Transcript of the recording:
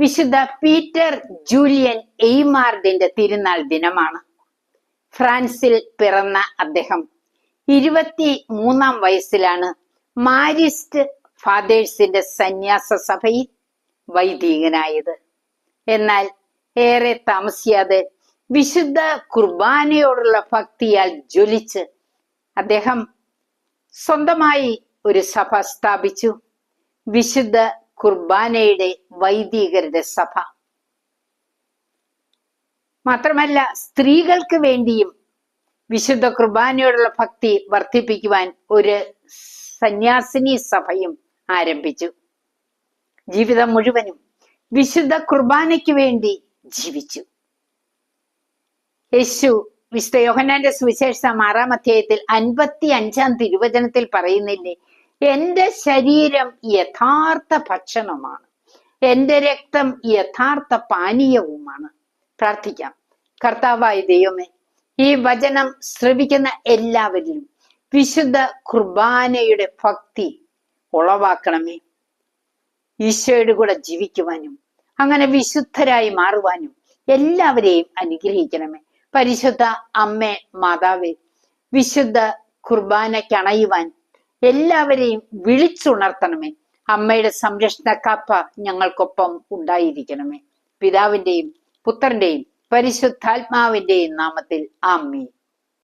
വിശുദ്ധ Peter Julian എയ്മാർഡിന്റെ തിരുനാൾ ദിനമാണ്. ഫ്രാൻസിൽ പിറന്ന അദ്ദേഹം ഇരുപത്തി മൂന്നാം വയസ്സിലാണ് മാരിസ്റ്റ് ഫാദേഴ്സിന്റെ സന്യാസ സഭയിൽ വൈദികനായത്. എന്നാൽ ഏറെ താമസിയാതെ വിശുദ്ധ കുർബാനയോടുള്ള ഭക്തിയാൽ ജ്വലിച്ച് അദ്ദേഹം സ്വന്തമായി ഒരു സഭ സ്ഥാപിച്ചു. വിശുദ്ധ കുർബാനയുടെ വൈദികരുടെ സഭ. മാത്രമല്ല സ്ത്രീകൾക്ക് വേണ്ടിയും വിശുദ്ധ കുർബാനയോടുള്ള ഭക്തി വർദ്ധിപ്പിക്കുവാൻ ഒരു സന്യാസിനി സഭയും ആരംഭിച്ചു. ജീവിതം മുഴുവനും വിശുദ്ധ കുർബാനയ്ക്ക് വേണ്ടി ജീവിച്ചു. യേശു വിശുദ്ധ യോഹന്നാന്റെ സുവിശേഷം ആറാം അധ്യായത്തിൽ അൻപത്തി അഞ്ചാം തിരുവചനത്തിൽ പറയുന്നില്ലേ എന്റെ ശരീരം യഥാർത്ഥ ഭക്ഷണമാണ്. എന്റെ രക്തം യഥാർത്ഥ പാനീയവുമാണ്. പ്രാർത്ഥിക്കാം. കർത്താവായ ദൈവമേ ഈ വചനം ശ്രവിക്കുന്ന എല്ലാവരിലും വിശുദ്ധ കുർബാനയുടെ ഭക്തി ഉളവാക്കണമേ. ഈശോയുടെ കൂടെ ജീവിക്കുവാനും അങ്ങനെ വിശുദ്ധരായി മാറുവാനും എല്ലാവരെയും അനുഗ്രഹിക്കണമേ. പരിശുദ്ധ അമ്മേ മാതാവേ വിശുദ്ധ കുർബാനയ്ക്കണയുവാൻ എല്ലാവരെയും വിളിച്ചുണർത്തണമേ. അമ്മയുടെ സംരക്ഷണ കാപ്പ ഞങ്ങൾക്കൊപ്പം ഉണ്ടായിരിക്കണമേ. പിതാവിന്റെയും പുത്രന്റെയും പരിശുദ്ധാത്മാവിന്റെയും നാമത്തിൽ ആമീൻ.